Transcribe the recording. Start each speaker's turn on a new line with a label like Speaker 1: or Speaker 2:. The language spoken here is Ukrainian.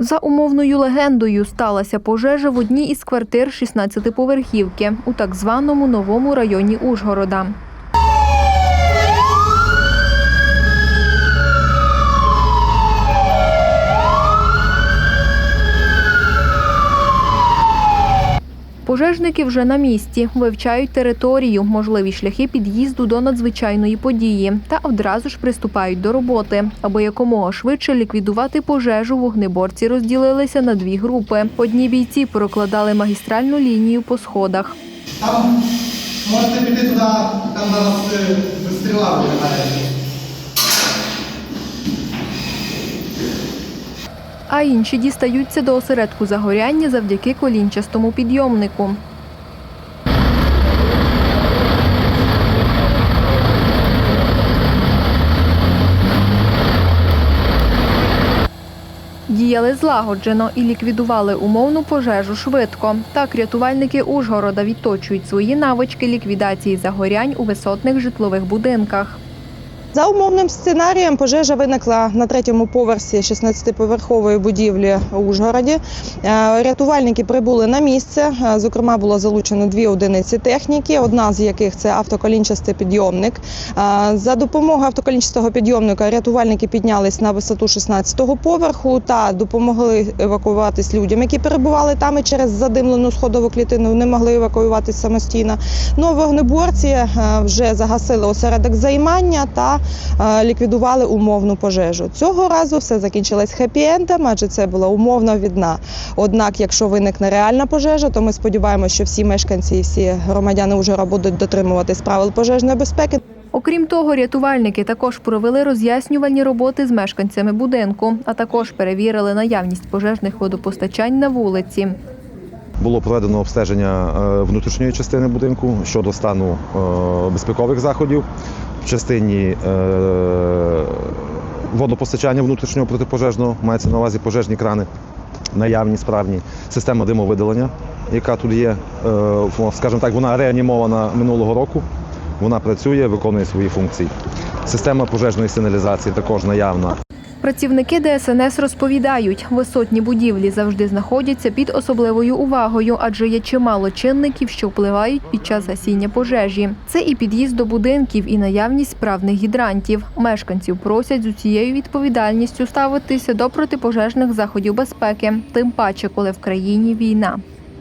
Speaker 1: За умовною легендою сталася пожежа в одній із квартир 16-поверхівки у так званому новому районі Ужгорода. Пожежники вже на місці, вивчають територію, можливі шляхи під'їзду до надзвичайної події та одразу ж приступають до роботи, аби якомога швидше ліквідувати пожежу. Вогнеборці розділилися на дві групи. Одні бійці прокладали магістральну лінію по сходах.
Speaker 2: Там можете піти туди, там зараз е, стріла виглядає.
Speaker 1: А інші дістаються до осередку загоряння завдяки колінчастому підйомнику. Діяли злагоджено і ліквідували умовну пожежу швидко. Так рятувальники Ужгорода відточують свої навички ліквідації загорянь у висотних житлових будинках.
Speaker 3: За умовним сценарієм пожежа виникла на третьому поверсі 16-поверхової будівлі у Ужгороді. Е, Рятувальники прибули на місце. Е, Зокрема, було залучено дві одиниці техніки, одна з яких це автоколінчастий підйомник. Е, За допомогою автоколінчастого підйомника рятувальники піднялись на висоту 16-го поверху та допомогли евакуюватись людям, які перебували там і через задимлену сходову клітину не могли евакуюватись самостійно. Ну, вогнеборці вже загасили осередок займання та е, ліквідували умовну пожежу. Цього разу все закінчилось хеппі-ендом, адже це була умовна відна. Однак, якщо виникне реальна пожежа, то ми сподіваємося, що всі мешканці і всі громадяни Ужгора будуть дотримуватись правил пожежної безпеки.
Speaker 1: Окрім того, рятувальники також провели роз'яснювальні роботи з мешканцями будинку, а також перевірили наявність пожежних водопостачань на вулиці.
Speaker 4: Було проведено обстеження е, внутрішньої частини будинку щодо стану е, безпекових заходів в частині е, водопостачання внутрішнього протипожежного, мається на увазі пожежні крани, наявні, справні, система димовидалення, яка тут є, е, скажімо так, вона реанімована минулого року. Вона працює, виконує свої функції. Система пожежної сигналізації також наявна.
Speaker 1: Працівники ДСНС розповідають, висотні будівлі завжди знаходяться під особливою увагою, адже є чимало чинників, що впливають під час гасіння пожежі. Це і під'їзд до будинків, і наявність справних гідрантів. Мешканців просять з усією відповідальністю ставитися до протипожежних заходів безпеки, тим паче, коли в країні війна.